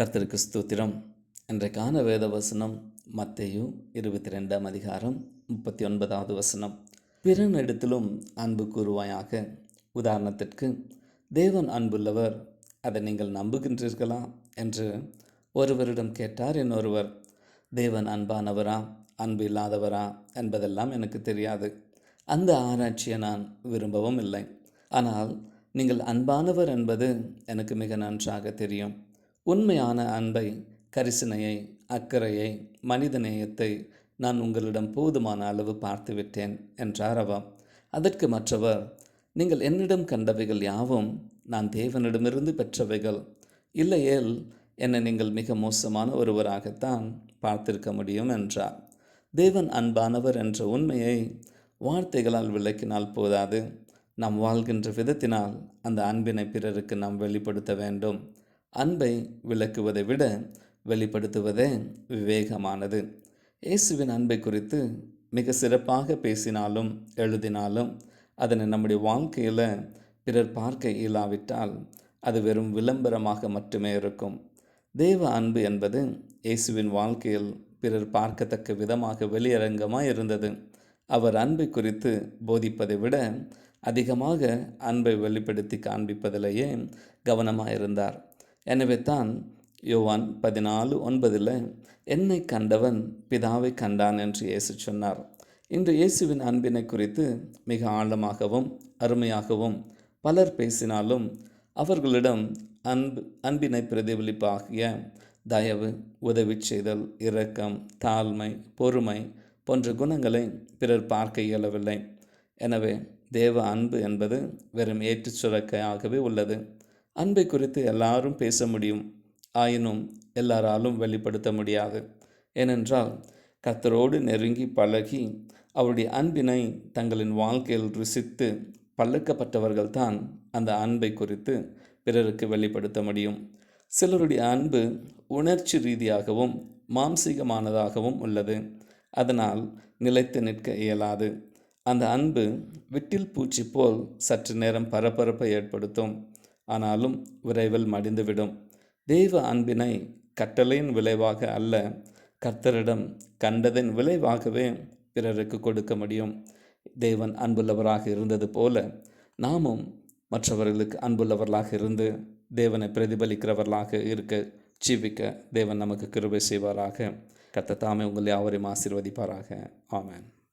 கர்த்தருக்கு ஸ்தூத்திரம். இன்றைக்கான வேத வசனம் மத்தையு இருபத்தி ரெண்டாம் அதிகாரம் முப்பத்தி ஒன்பதாவது வசனம். பிறனிடத்திலும் அன்பு கூறுவாயாக. உதாரணத்திற்கு தேவன் அன்புள்ளவர் அதை நீங்கள் நம்புகின்றீர்களா? என்று ஒருவரிடம் கேட்டார் இன்னொருவர். தேவன் அன்பானவரா அன்பு இல்லாதவரா என்பதெல்லாம் எனக்கு தெரியாது. அந்த ஆராய்ச்சியை நான் விரும்பவும் இல்லை. ஆனால் நீங்கள் அன்பானவர் என்பது எனக்கு மிக நன்றாக தெரியும். உண்மையான அன்பை கரிசனையை அக்கறையை மனிதநேயத்தை நான் உங்களிடம் போதுமான அளவு பார்த்துவிட்டேன் என்றார் அவர் அதற்கு மற்றவர் நீங்கள் என்னிடம் கண்டவைகள் யாவும்? நான் தேவனிடமிருந்து பெற்றவைகள். இல்லையேல் என்னை நீங்கள் மிக மோசமான ஒருவராகத்தான் பார்த்திருக்க முடியும் என்றார். தேவன் அன்பானவர் என்ற உண்மையை வார்த்தைகளால் விளக்கினால் போதாது. நாம் வாழ்கின்ற விதத்தினால் அந்த அன்பினை பிறருக்கு நாம் வெளிப்படுத்த வேண்டும். அன்பை விளக்குவதை விட வெளிப்படுத்துவதே விவேகமானது. இயேசுவின் அன்பை குறித்து மிக சிறப்பாக பேசினாலும் எழுதினாலும் அதனை நம்முடைய வாழ்க்கையில் பிறர் பார்க்க இயலாவிட்டால் அது வெறும் விளம்பரமாக மட்டுமே இருக்கும். தேவ அன்பு என்பது இயேசுவின் வாழ்க்கையில் பிறர் பார்க்கத்தக்க விதமாக வெளியரங்கமாக இருந்தது. அவர் அன்பை குறித்து போதிப்பதை விட அதிகமாக அன்பை வெளிப்படுத்தி காண்பிப்பதிலேயே கவனமாக இருந்தார். எனவே தான் யோவான் பதினாலு ஒன்பதில் என்னை கண்டவன் பிதாவை கண்டான் என்று இயேசு சொன்னார். இன்று இயேசுவின் அன்பினை குறித்து மிக ஆழமாகவும் அருமையாகவும் பலர் பேசினாலும் அவர்களிடம் அன்பு அன்பினை பிரதிபலிப்பாகிய தயவு உதவி செய்தல் இரக்கம் தாழ்மை பொறுமை போன்ற குணங்களை பிறர் பார்க்க இயலவில்லை. எனவே தேவ அன்பு என்பது வெறும் ஏற்றுச் சுரக்கையாகவே உள்ளது. அன்பை குறித்து எல்லாரும் பேச முடியும். ஆயினும் எல்லாராலும் வெளிப்படுத்த முடியாது. ஏனென்றால் கத்தரோடு நெருங்கி பழகி அவருடைய அன்பினை தங்களின் வாழ்க்கையில் ருசித்து பழக்கப்பட்டவர்கள்தான் அந்த அன்பை குறித்து பிறருக்கு வெளிப்படுத்த முடியும். சிலருடைய அன்பு உணர்ச்சி ரீதியாகவும் மாம்சீகமானதாகவும் உள்ளது. அதனால் நிலைத்து நிற்க இயலாது. அந்த அன்பு விட்டில் பூச்சி போல் சற்று நேரம் பரபரப்பை ஏற்படுத்தும். ஆனாலும் விரைவில் மடிந்துவிடும். தெய்வ அன்பினை கட்டளையின் விளைவாக அல்ல கர்த்தரிடம் கண்டதின் விளைவாகவே பிறருக்கு கொடுக்க முடியும். தேவன் அன்புள்ளவராக இருந்தது போல நாமும் மற்றவர்களுக்கு அன்புள்ளவர்களாக இருந்து தேவனை பிரதிபலிக்கிறவர்களாக இருக்க ஜீவிக்க தேவன் நமக்கு கிருபை செய்வாராக. கர்த்தர் தாமே உங்களை யாவரையும் ஆசீர்வதிப்பாராக. ஆமேன்.